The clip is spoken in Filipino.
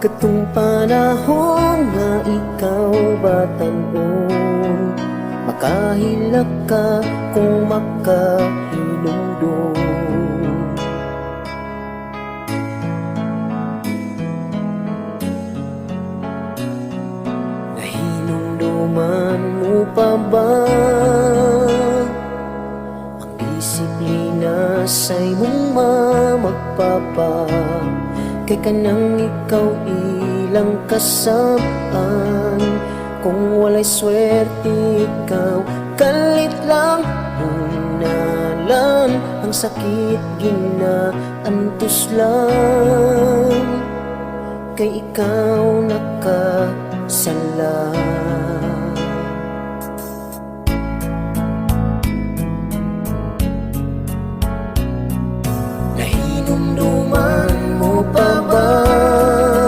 Katong panahon nga ikaw batanon Makahilak ka kung makahilundong Nahinumduman mo pa ba? Ang disiplina sa imong mamagpapa Kay kanang ikaw ilang kasabaan Kung walay swerte ikaw Kalit lang. Unalan Ang sakit ginaantos lang. Kay ikaw nakasala